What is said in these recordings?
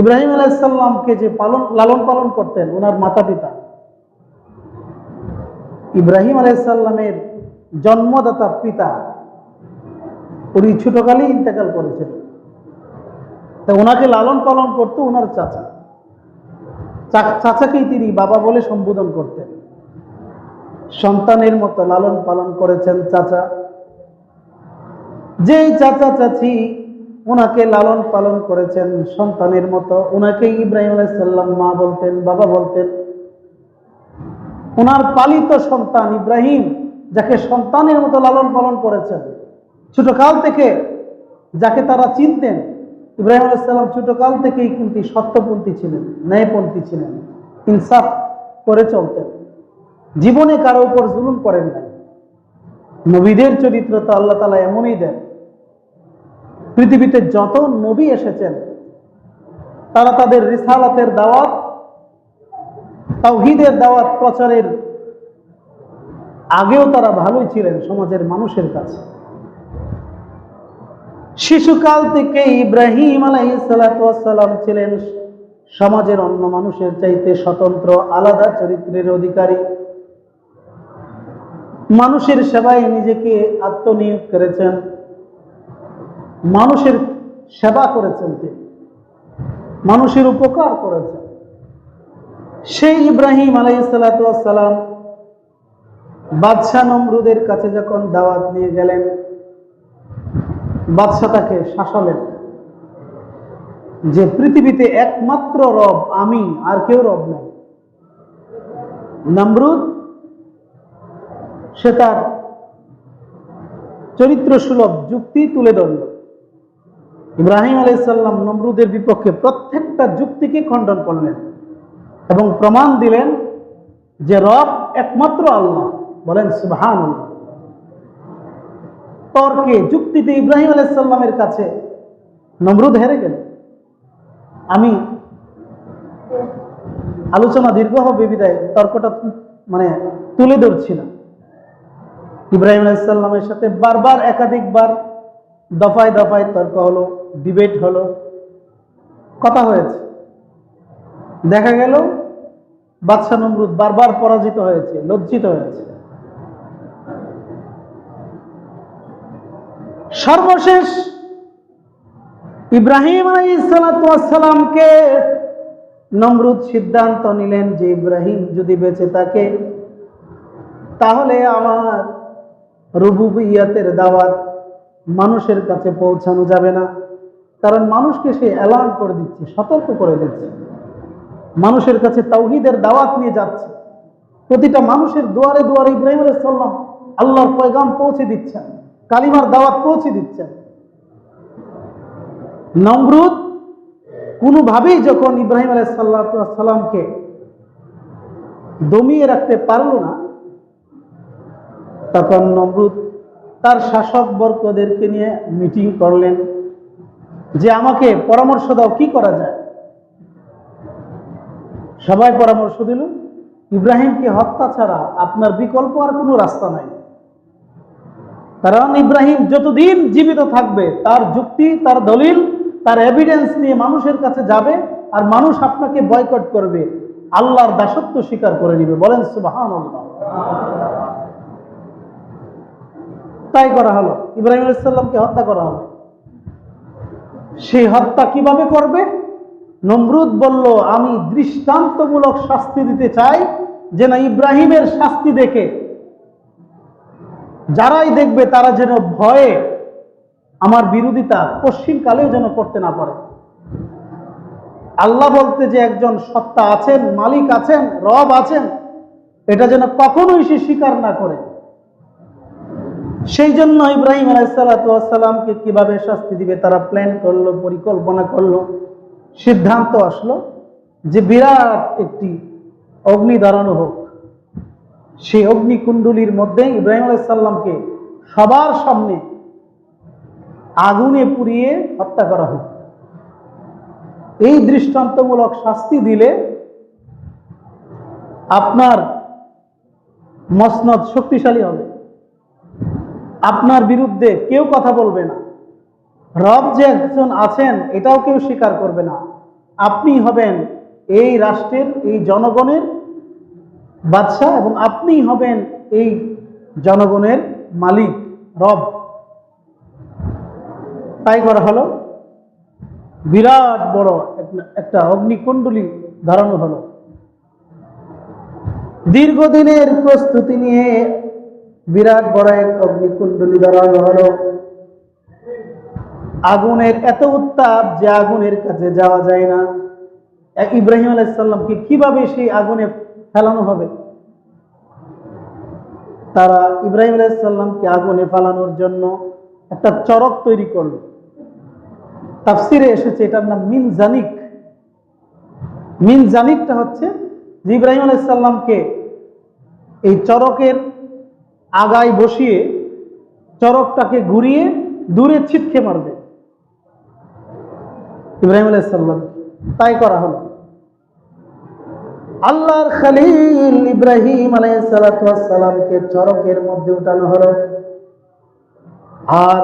ইব্রাহিম আলাইসাল্লামকে যে পালন, লালন পালন করতেন, ওনার মাতা পিতা ইব্রাহিম আলাইসাল্লামের জন্মদাতা পিতা, উনি ছোটকালেই ইন্তেকাল করেছেন। তা ওনাকে লালন পালন করতো ওনার চাচা। চাচাকেই তিনি বাবা বলে সম্বোধন করতেন। সন্তানের মতো লালন পালন করেছেন চাচা। যে চাচা চাচি ওনাকে লালন পালন করেছেন সন্তানের মতো। ওনাকে ইব্রাহিম আলাইসাল্লাম মা বলতেন, বাবা বলতেন। ওনার পালিত সন্তান ইব্রাহিম, যাকে সন্তানের মতো লালন পালন করেছেন। ছোটকাল থেকে যাকে তারা চিনতেন, ইব্রাহিম আলাইসাল্লাম ছোটকাল থেকেই কিন্তু সত্যপন্থী ছিলেন, ন্যায়পন্থী ছিলেন, ইনসাফ করে চলতেন। জীবনে কারও উপর জুলুম করেন নাই। নবীদের চরিত্র তো আল্লাহ তালা এমনই দেন। পৃথিবীতে যত নবী এসেছেন, তারা তাদের রিসালাতের দাওয়াত, তাওহিদের দাওয়াত প্রচারের আগেও তারা ভালোই ছিলেন সমাজের মানুষের কাছে। শিশুকাল থেকে ইব্রাহিম আলাইসালাম ছিলেন সমাজের অন্য মানুষের চাইতে স্বতন্ত্র, আলাদা চরিত্রের অধিকারী। মানুষের সেবায় নিজেকে আত্মনিয়োগ করেছেন। মানুষের সেবা করেছেন তিনি। মানুষের উপকার করেছেন। সেই ইব্রাহিম আলাইসালাম বাদশাহ নমরুদের কাছে যখন দাওয়াত নিয়ে গেলেন, বাদশাহ তাকে শাসালেন। যে পৃথিবীতে একমাত্র রব, আমি, আর কেউ রব নেই। নমরুদ, সে তার চরিত্র সুলভ যুক্তি তুলে ধরল। ইব্রাহিম আলাইসাল্লাম নমরুদের বিপক্ষে প্রত্যেকটা যুক্তিকে খণ্ডন করলেন এবং প্রমাণ দিলেন যে রব একমাত্র আল্লাহ। বলেন সুবহান তর্কে, যুক্তিতে ইব্রাহিম আলাইসাল্লামের কাছে নমরুদ হেরে গেল। আমি আলোচনা দীর্ঘ হবে বিদায়, তর্কটা মানে তুলে ধরছি না ইব্রাহিম আলাইসাল্লামের সাথে বারবার, একাধিকবার দফায় দফায় তর্ক হলো। ডিবেট হলো, কথা হয়েছে। দেখা গেল, বাদশাহ নমরুদ বারবার পরাজিত হয়েছে, লজ্জিত হয়েছে। সর্বশেষ, ইব্রাহিম আলাইসালামকে নমরুদ সিদ্ধান্ত নিলেন যে ইব্রাহিম যদি বেঁচে থাকে, তাহলে আমার রুবুবিয়াতের দাওয়াত মানুষের কাছে পৌঁছানো যাবে না। কারণ মানুষকে সে অ্যালার্ম করে দিচ্ছে, সতর্ক করে দিচ্ছে। মানুষের কাছে তাওহিদের দাওয়াত নিয়ে যাচ্ছে। প্রতিটা মানুষের দুয়ারে দুয়ারে ইব্রাহিম আলাইসাল্লাম আল্লাহর পয়গাম পৌঁছে দিচ্ছেন, কালিমার দাওয়াত পৌঁছে দিচ্ছেন। নমরুদ কোনোভাবেই যখন ইব্রাহিম আলাইসাল্লামকে দমিয়ে রাখতে পারল না, তখন নমরুদ তার শাসক বর্গদেরকে নিয়ে মিটিং করলেন। যে আমাকে পরামর্শ দাও, কি করা যায়? সবাই পরামর্শ দিল, ইব্রাহিমকে হত্যা ছাড়া আপনার বিকল্প আর কোনো রাস্তা নাই। কারণ ইব্রাহিম যতদিন জীবিত থাকবে, তার যুক্তি, তার দলিল, তার এভিডেন্স নিয়ে মানুষের কাছে যাবে আর মানুষ আপনাকে বয়কট করবে, আল্লাহর দাসত্ব স্বীকার করে নিবে। বলেন সুবাহান তাই করা হলো। ইব্রাহিম আলাইসাল্লামকে হত্যা করা হলো। সেই হত্যা কীভাবে করবে? নমরুদ বলল, আমি দৃষ্টান্তমূলক শাস্তি দিতে চাই যে না ইব্রাহিমের শাস্তি দেখে। যারাই দেখবে তারা যেন ভয়ে আমার বিরোধিতা পশ্চিমকালেও যেন করতে না পারে। আল্লাহ বলতে যে একজন সত্তা আছেন, মালিক আছেন, রব আছেন, এটা যেন কখনোই সে স্বীকার না করে। সেই জন্য ইব্রাহিম আলাইসালামকে কীভাবে শাস্তি দিবে তারা প্ল্যান করল, পরিকল্পনা করল, সিদ্ধান্ত আসলো যে বিরাট একটি অগ্নি দাঁড়ানো হোক। সেই অগ্নিকুণ্ডলীর মধ্যে ইব্রাহিম আলাইসাল্লামকে সবার সামনে আগুনে পুড়িয়ে হত্যা করা হোক। এই দৃষ্টান্তমূলক শাস্তি দিলে আপনার মসনদ শক্তিশালী হবে। আপনার বিরুদ্ধে কেউ কথা বলবে না। রব যে একজন আছেন, এটাও কেউ স্বীকার করবে না। আপনি হবেন এই রাষ্ট্রের, এই জনগণের বাদশাহ এবং আপনি হবেন এই জনগণের মালিক, রব। তাই করা হলো। বিরাট বড় একটা অগ্নিকুণ্ডলী ধরানো হলো। দীর্ঘদিনের প্রস্তুতি নিয়ে বিরাট বড় এক অগ্নিকুণ্ডলী ধরানো হলো। আগুনের এত উত্তাপ যে আগুনের কাছে যাওয়া যায় না। এক ইব্রাহিম আলাইসাল্লামকে কীভাবে সেই আগুনে ফেলানো হবে? তারা ইব্রাহিম আলাইসাল্লামকে আগুনে ফেলানোর জন্য একটা চরক তৈরি করল। তাফসিরে এসেছে এটার নাম মিন জানিক। মিন জানিকটা হচ্ছে ইব্রাহিম আলাইসাল্লামকে এই চরকের আগায় বসিয়ে চরকটাকে ঘুরিয়ে দূরে ছিটকে মারবে। ইব্রাহিম আলাইসাল্লাম তাই করা হলো। আল্লাহর খালিল ইব্রাহিম আলাইসালামকে চরকের মধ্যে উঠানো হলো। আর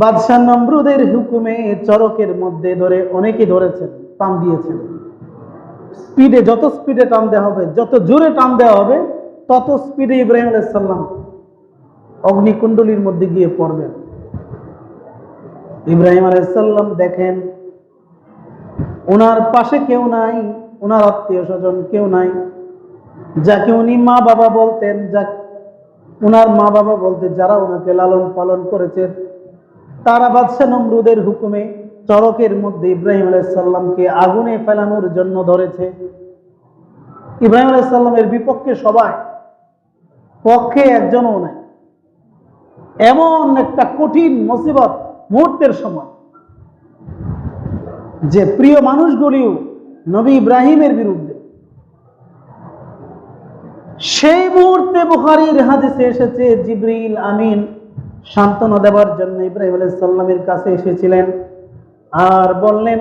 বাদশাহ নমরুদের হুকুমে চরকের মধ্যে ধরে অনেকে ধরেছেন, টান দিয়েছেন। স্পিডে, যত স্পিডে টান দেওয়া হবে, যত জোরে টান দেওয়া হবে তত স্পিডে ইব্রাহিম আলাইসাল্লাম অগ্নিকুণ্ডলীর মধ্যে গিয়ে পড়বেন। ইব্রাহিম আলাইসাল্লাম দেখেন ওনার পাশে কেউ নাই ওনার আত্মীয় স্বজন কেউ নাই। যাকে উনি মা বাবা বলতেন যা ওনার মা বাবা বলতে যারা ওনাকে লালন পালন করেছে, তারা বাদশাহ নমরুদের হুকুমে চরকের মধ্যে ইব্রাহিম আলাইসাল্লামকে আগুনে ফেলানোর জন্য ধরেছে। ইব্রাহিম আলাইসাল্লামের বিপক্ষে সবাই পক্ষে একজনও নাই। এমন একটা কঠিন মুসিবত মুহূর্তের সময় যে প্রিয় মানুষগুলিও নবী ইব্রাহিমের বিরুদ্ধে। সেই মুহূর্তে বুখারীর হাদিসে এসেছে, জিবরিল আমিন সান্ত্বনা দেওয়ার জন্য ইব্রাহিম আলাইসাল্লামের কাছে এসেছিলেন আর বললেন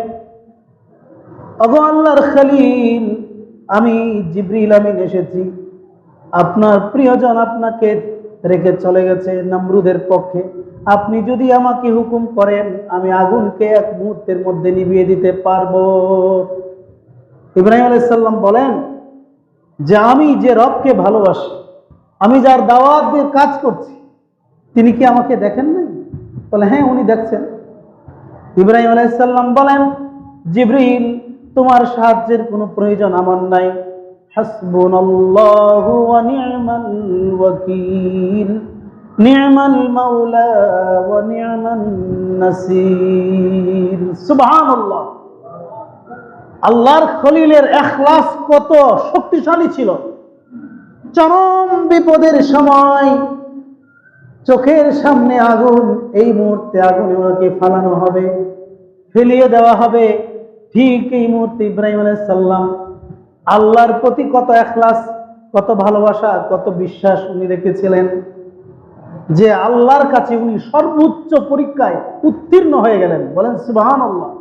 অগো আল্লাহর খালিল, আমি জিবরিল আমিন এসেছি। আপনার প্রিয়জন আপনাকে রেখে চলে গেছে নমরুদের পক্ষে। আপনি যদি আমাকে হুকুম করেন, আমি আগুনকে এক মুহূর্তের মধ্যে নিভিয়ে দিতে পারব। ইব্রাহিম আলাইসাল্লাম বলেন, যে আমি যে রবকে ভালোবাসি, আমি যার দাওয়াত দিয়ে কাজ করছি, তিনি কি আমাকে দেখেন নাই? বলে হ্যাঁ উনি দেখছেন। ইব্রাহিম আলাইসাল্লাম বলেন, জিব্রিল, তোমার সাহায্যের কোনো প্রয়োজন আমার নাই। ওয়া নি'মাল ওয়াকিল। নি'মাল মাওলা ওয়া নি'মান নাসির। সুবহানাল্লাহ। আল্লাহর খলিলের এখলাস কত শক্তিশালী ছিল। চরম বিপদের সময় চোখের সামনে আগুন, এই মুহূর্তে আগুনে ওনাকে ফালানো হবে, ফেলিয়ে দেওয়া হবে। ঠিক এই মুহূর্তে ইব্রাহিম আলাইসাল্লাম আল্লাহর প্রতি কত এখলাস, কত ভালোবাসা, কত বিশ্বাস উনি রেখেছিলেন যে আল্লাহর কাছে উনি সর্বোচ্চ পরীক্ষায় উত্তীর্ণ হয়ে গেলেন। বলেন সুবাহান আল্লাহ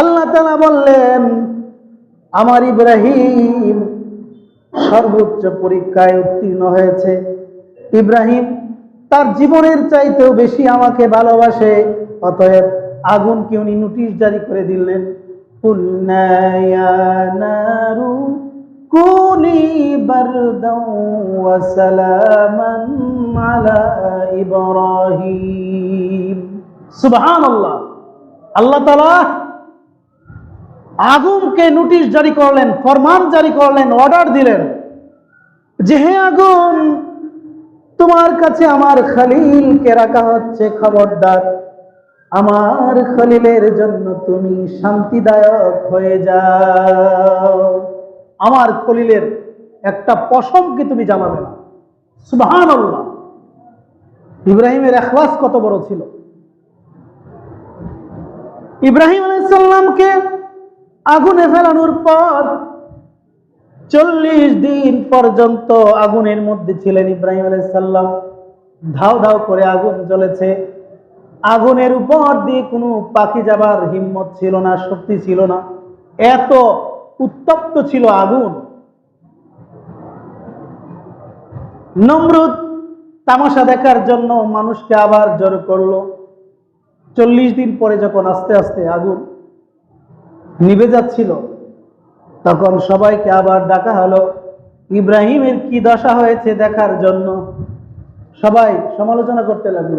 আল্লাহ তালা বললেন, আমার ইব্রাহিম সর্বোচ্চ পরীক্ষায় উত্তীর্ণ হয়েছে। ইব্রাহিম তার জীবনের চাইতেও বেশি আমাকে ভালোবাসে, অতএব আগুনকে উনি নোটিশ জারি করে দিলেন। قُلْنَا يَا نَارُ كُونِي بَرْدًا وَسَلَامًا عَلَى إِبْرَاهِيمَ سبحان الله আল্লাহ তাআলা আগুনকে নোটিশ জারি করলেন ফরমান জারি করলেন অর্ডার দিলেন যে হে আগুন তোমার কাছে আমার খলিলকে রাখা হচ্ছে খবরদার আমার খলিলের জন্য তুমি শান্তিদায়ক হয়ে যাও। আমার খলিলের একটা পশমকে তুমি জানাবে না। সুবহান ইব্রাহিমের এখলাস কত বড় ছিল। ইব্রাহিম আলাইসাল্লামকে আগুনে ফেলানোর পর চল্লিশ দিন পর্যন্ত আগুনের মধ্যে ছিলেন ইব্রাহিম আলাইসাল্লাম ধাও ধাও করে আগুন জ্বলেছে। আগুনের উপর দিয়ে কোনো পাখি যাবার হিম্মত ছিল না, শক্তি ছিল না। এত উত্তপ্ত ছিল আগুন। নমরুদ তামাশা দেখার জন্য মানুষকে আবার জড়ো করল। চল্লিশ দিন পরে যখন আস্তে আস্তে আগুন নিভে যাচ্ছিল, তখন সবাইকে আবার ডাকা হলো, ইব্রাহিমের কি দশা হয়েছে দেখার জন্য? সবাই সমালোচনা করতে লাগল।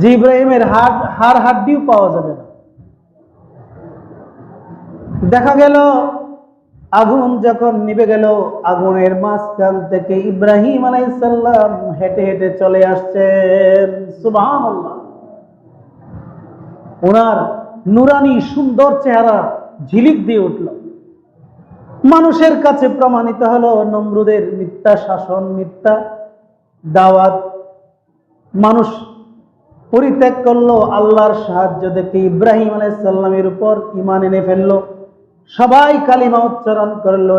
যে ইব্রাহিমের হাড় হাড় হাড্ডিও পাওয়া যাবে না। দেখা গেল, আগুন যখন নিভে গেল, আগুনের মাঝখান থেকে ইব্রাহিম আলাইসাল্লাম হেঁটে হেঁটে চলে আসছেন। সুবহানাল্লাহ। ওনার নুরানি সুন্দর চেহারা ঝিলিক দিয়ে উঠল। মানুষের কাছে প্রমাণিত হলো, নমরুদের মিথ্যা শাসন, মিথ্যা দাওয়াত। মানুষ পরিত্যাগ করল, আল্লাহর সাহায্য দেখে ইব্রাহিম আলাইসাল্লামের উপর ইমান এনে ফেলল। সবাই কালিমা উচ্চারণ করল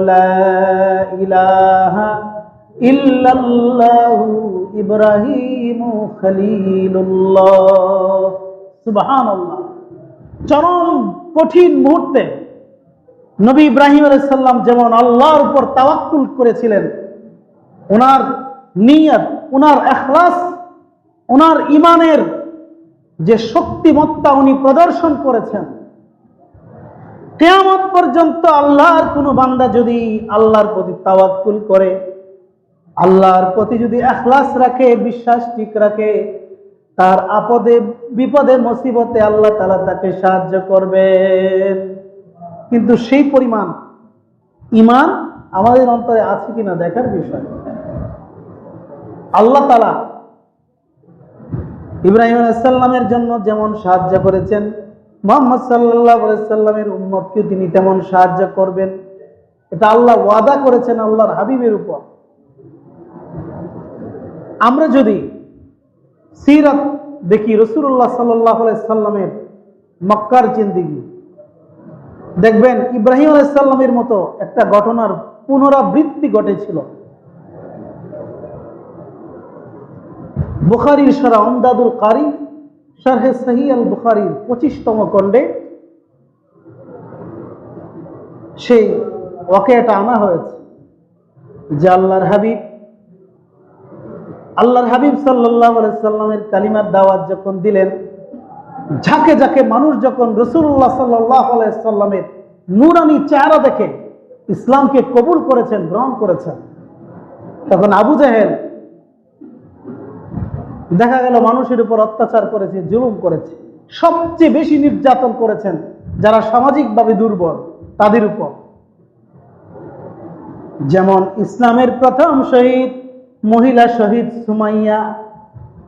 ইব্রাহিম চরম কঠিন মুহূর্তে নবী ইব্রাহিম আলাইসাল্লাম যেমন আল্লাহর উপর তাওয়াক্কুল করেছিলেন, ওনার নিয়ত, ওনার এখলাস, ওনার ইমানের যে শক্তিমত্তা উনি প্রদর্শন করেছেন, কেয়ামত পর্যন্ত আল্লাহর কোনো বান্দা যদি আল্লাহর প্রতি তাওয়াক্কুল করে, আল্লাহর প্রতি যদি এখলাস রাখে, বিশ্বাস ঠিক রাখে, তার আপদে, বিপদে, মুসিবতে আল্লাহ তালা তাকে সাহায্য করবেন। কিন্তু সেই পরিমাণ ইমান আমাদের অন্তরে আছে কিনা দেখার বিষয়। আল্লাহ তালা ইব্রাহিম আলাইসাল্লামের জন্য যেমন সাহায্য করেছেন, মোহাম্মদ সাল্লাহ সাল্লামের উম্মতকে তিনি তেমন সাহায্য করবেন। এটা আল্লাহ ওয়াদা করেছেন আল্লাহর হাবিবের উপর। আমরা যদি সিরাত দেখি রসুল্লাহ সাল্লাহ সাল্লামের মক্কার জিন্দিগি। দেখবেন ইব্রাহিম আলাইসাল্লামের মতো একটা ঘটনার পুনরাবৃত্তি ঘটেছিল। বুখারির সারা আমদাদুল কারি, শারহে সাহি আল বুখারির পঁচিশতম খণ্ডে সেই ওয়াকেটা আনা হয়েছে যে আল্লাহর হাবিব আল্লাহর হাবিব সাল্লাহ সাল্লামের কালিমার দাওয়াত যখন দিলেন, ঝাঁকে ঝাঁকে মানুষ যখন রসুল্লাহ সাল্লাহ সাল্লামের নুরানি চেহারা দেখে ইসলামকে কবুল করেছেন, গ্রহণ করেছেন, তখন আবু জাহেল দেখা গেল মানুষের উপর অত্যাচার করেছে, জুলুম করেছে। সবচেয়ে বেশি নির্যাতন করেছেন যারা সামাজিকভাবে দুর্বল, তাদের উপর। যেমন ইসলামের প্রথম শহীদ, মহিলা শহীদ সুমাইয়া,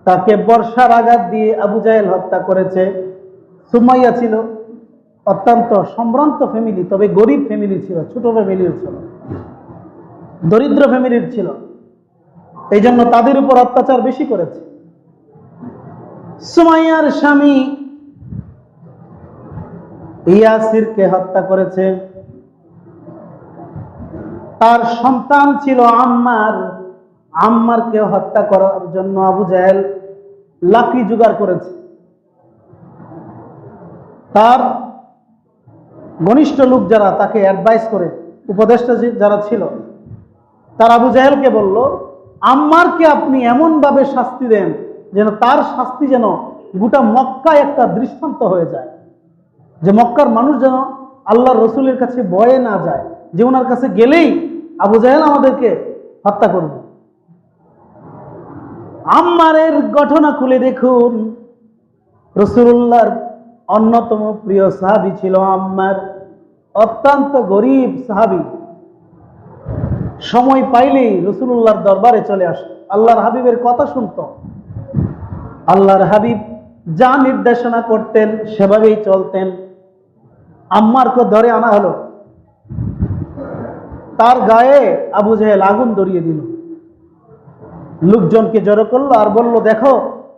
তাকে বর্ষার আঘাত দিয়ে আবু জাহেল হত্যা করেছে। সুমাইয়া ছিল অত্যন্ত সম্ভ্রান্ত ফ্যামিলি তবে গরিব ফ্যামিলি ছিল, ছোট ফ্যামিলির ছিল। দরিদ্র ফ্যামিলির ছিল। এই জন্য তাদের উপর অত্যাচার বেশি করেছে। সুমাইয়ার স্বামী ইয়াসিরকে হত্যা করেছে। তার সন্তান ছিল আম্মার। আম্মারকে হত্যা করার জন্য আবু জাহেল লাকড়ি জোগাড় করেছে। তার ঘনিষ্ঠ লোক যারা, তাকে অ্যাডভাইস করে, উপদেষ্টা যারা ছিল, তার আবু জাহেলকে বলল, আম্মারকে আপনি এমনভাবে শাস্তি দেন যেন তার শাস্তি যেন গোটা মক্কায় একটা দৃষ্টান্ত হয়ে যায়। যে মক্কার মানুষ যেন আল্লাহ রসুলের কাছে বয়ে না যায়, যে ওনার কাছে গেলেই আবু জাহেল আমাদেরকে হত্যা করবে। আম্মারের ঘটনা খুলে দেখুন। রসুল্লাহর অন্যতম প্রিয় সাহাবি ছিল আম্মার, অত্যন্ত গরিব সাহাবি। সময় পাইলেই রসুল্লাহর দরবারে চলে আসে। আল্লাহর হাবিবের কথা শুনতো। আল্লাহর হাবিব যা নির্দেশনা করতেন, সেভাবেই চলতেন। আম্মারকে ধরে আনা হলো। তার গায়ে আবু জাহেল আগুন ধরিয়ে দিল। লোকজনকে জড়ো করল আর বলল, দেখো,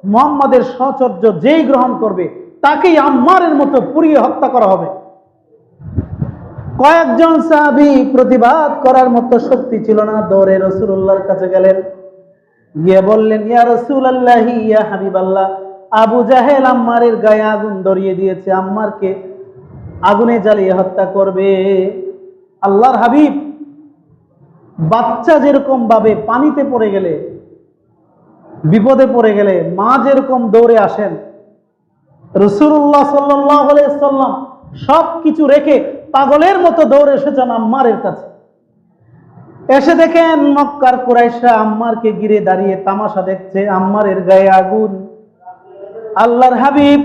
মোহাম্মদের সচর্য যেই গ্রহণ করবে, তাকেই আম্মারের মতো পুড়িয়ে হত্যা করা হবে। কয়েকজন সাহাবি প্রতিবাদ করার মতো শক্তি ছিল না। দৌড়ে রসুল্লাহর কাছে গেলেন। গিয়ে বললেন, ইয়া রসুল আল্লাহ ইয়া হাবিব আল্লাহ আবু জাহেল আম্মারের গায়ে আগুন ধরিয়ে দিয়েছে। আম্মারকে আগুনে জ্বালিয়ে হত্যা করবে। আল্লাহর হাবিব, বাচ্চা যেরকম ভাবে পানিতে পড়ে গেলে, বিপদে পড়ে গেলে মা যেরকম দৌড়ে আসেন রসুল্লাহ সাল্লাম সব কিছু রেখে পাগলের মতো দৌড়ে এসেছেন আম্মারের কাছে। এসে দেখেন মক্কার কুরাইশা আম্মারকে গিরে দাঁড়িয়ে তামাশা দেখছে, আম্মারের গায়ে আগুন। আল্লাহর হাবিব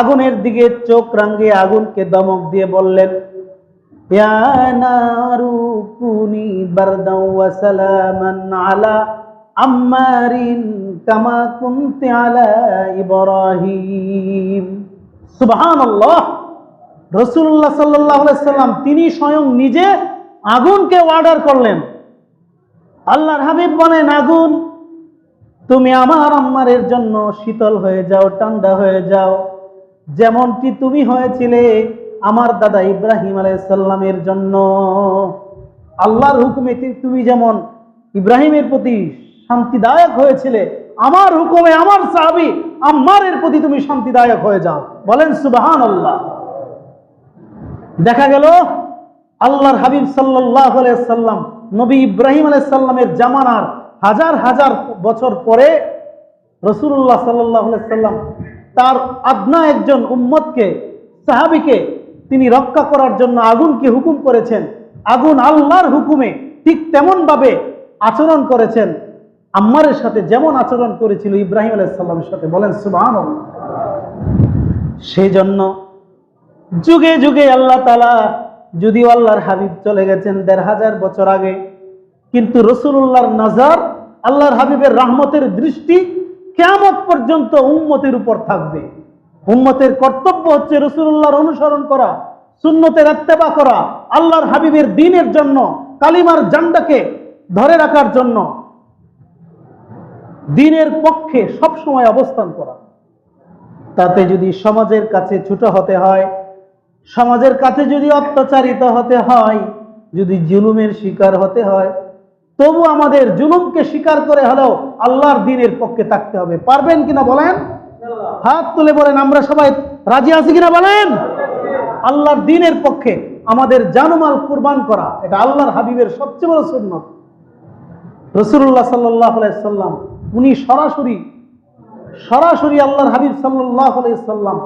আগুনের দিকে চোখ রাঙ্গে আগুনকে দমক দিয়ে বললেন তিনি স্বয়ং নিজে আগুনকে অর্ডার করলেন। আল্লাহর হাবিব বলেন, আগুন, তুমি আমার আম্মারের জন্য শীতল হয়ে যাও, ঠান্ডা হয়ে যাও। যেমনটি তুমি হয়েছিলে আমার দাদা ইব্রাহিম আলাইসাল্লামের জন্য। আল্লাহর হুকুমে তুমি যেমন ইব্রাহিমের প্রতি শান্তিদায়ক হয়েছিলে, আমার হুকুমে আমার সাহাবি আম্মারের প্রতি তুমি শান্তিদায়ক হয়ে যাও। বলেন সুবাহান আল্লাহ দেখা গেল আল্লাহর হাবিব সাল্লাহ সাল্লাম নবী ইব্রাহিম আলাইসাল্লামের জামানার হাজার হাজার বছর পরে রসুল্লাহ সাল্লাহ সাল্লাম তার আদনা একজন উম্মতকে, সাহাবিকে তিনি রক্ষা করার জন্য আগুনকে হুকুম করেছেন। আগুন আল্লাহর হুকুমে ঠিক তেমনভাবে আচরণ করেছেন। আম্মারের সাথে যেমন আচরণ করেছিল ইব্রাহিম আলাইসাল্লামের সাথে। বলেন সুবাহ সেই জন্য যুগে যুগে আল্লাহ তালা যদিও আল্লাহর হাবিব চলে গেছেন দেড় হাজার বছর আগে, কিন্তু রসুল্লাহর নজর, আল্লাহর হাবিবের রাহমতের দৃষ্টি কেমন পর্যন্ত উম্মতের উপর থাকবে। উম্মতের কর্তব্য হচ্ছে রসুল্লাহর অনুসরণ করা, সুন্নতের এত্তেবা করা, আল্লাহর হাবিবের দিনের জন্য, কালিমার জান্ডাকে ধরে রাখার জন্য, দিনের পক্ষে সবসময় অবস্থান করা। তাতে যদি সমাজের কাছে ছোট হতে হয় সমাজের কাছে যদি অত্যাচারিত হতে হয়, যদি জুলুমের শিকার হতে হয়, তবু আমাদের জুলুমকে স্বীকার করে হলেও আল্লাহর দিনের পক্ষে থাকতে হবে। পারবেন কিনা বলেন? হাত তুলে বলেন, আমরা সবাই রাজি আছি কিনা বলেন? আল্লাহর দিনের পক্ষে আমাদের জানুমাল কুরবান করা, এটা আল্লাহর হাবিবের সবচেয়ে বড় সুন্নত। রসুল্লাহ সাল্লাহ সাল্লাম উনি সরাসরি সরাসরি আল্লাহর হাবিব সাল্লাহ সাল্লাম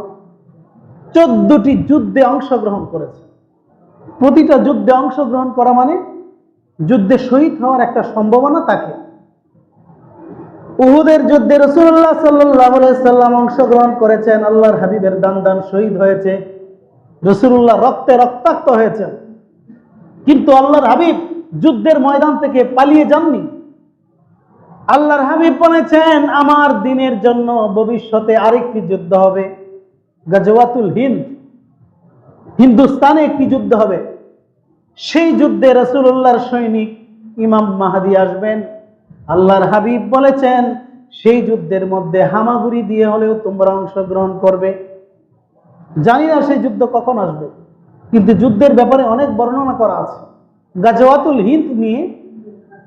চোদ্দটি যুদ্ধে অংশগ্রহণ করেছে। প্রতিটা যুদ্ধে অংশগ্রহণ করা মানে যুদ্ধে শহীদ হওয়ার একটা সম্ভাবনা থাকে। উহুদের যুদ্ধে রসুল্লাহ সাল্লাম অংশগ্রহণ করেছেন, আল্লাহর হাবিবের দান দান শহীদ হয়েছে। রসুল্লাহ রক্তে রক্তাক্ত হয়েছেন। কিন্তু আল্লাহর হাবিব যুদ্ধের ময়দান থেকে পালিয়ে যাননি। আল্লাহর হাবিব বলেছেন, আমার দিনের জন্য ভবিষ্যতে আরেকটি যুদ্ধ হবে। গজওয়াতুল হিন্দ। হিন্দুস্তানে একটি যুদ্ধ হবে। সেই যুদ্ধে রসুল্লাহর সৈনিক ইমাম মাহাদি আসবেন। আল্লাহর হাবিব বলেছেন, সেই যুদ্ধের মধ্যে হামাগুড়ি দিয়ে হলেও তোমরা অংশগ্রহণ করবে। জানি না সেই যুদ্ধ কখন আসবে, কিন্তু যুদ্ধের ব্যাপারে অনেক বর্ণনা করা আছে। গাজওয়াতুল হিন্দ নিয়ে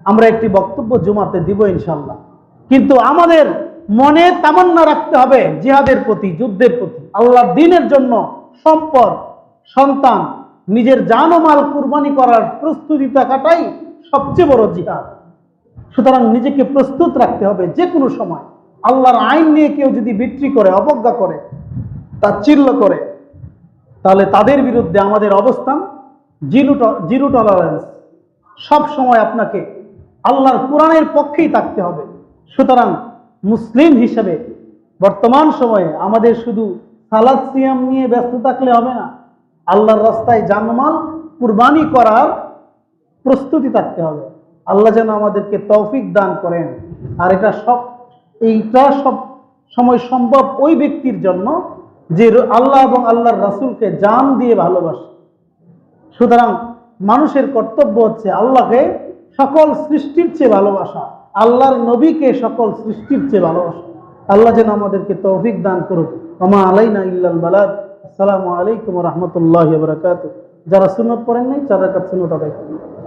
আমরা একটি বক্তব্য জুমাতে দিব ইনশাল্লাহ কিন্তু আমাদের মনে তামান্না রাখতে হবে, জিহাদের প্রতি, যুদ্ধের প্রতি। আল্লাহর দিনের জন্য সম্পদ, সন্তান, নিজের জান মাল কুরবানি করার প্রস্তুতি থাকাটাই সবচেয়ে বড় জিহাদ। সুতরাং নিজেকে প্রস্তুত রাখতে হবে যে কোনো সময়। আল্লাহর আইন নিয়ে কেউ যদি বিক্রি করে, অবজ্ঞা করে তাচ্ছিল্য করে, তাহলে তাদের বিরুদ্ধে আমাদের অবস্থান জিরো টলারেন্স। সব সময় আপনাকে আল্লাহর কোরআনের পক্ষেই থাকতে হবে। সুতরাং মুসলিম হিসেবে বর্তমান সময়ে আমাদের শুধু সালাদ সিয়াম নিয়ে ব্যস্ত থাকলে হবে না, আল্লাহর রাস্তায় জানমাল কুরবানি করার প্রস্তুতি থাকতে হবে। আল্লাহ যেন আমাদেরকে তৌফিক দান করেন। আর এটা সব, এইটা সব সময় সম্ভব ওই ব্যক্তির জন্য যে আল্লাহ এবং আল্লাহর রাসূলকে জান দিয়ে ভালোবাসে। সুতরাং মানুষের কর্তব্য হচ্ছে আল্লাহকে সকল সৃষ্টির চেয়ে ভালোবাসা। আল্লাহর নবীকে সকল সৃষ্টির চেয়ে ভালোবাসে। আল্লাহ যেন আমাদেরকে তৌফিক দান করুক। আমা আলাইনা ইল্লাল বালাদ। আসসালামু আলাইকুম রহমতুল্লাহ বরকাত যারা সুনত পড়েন নাই, চার কাছে করুন।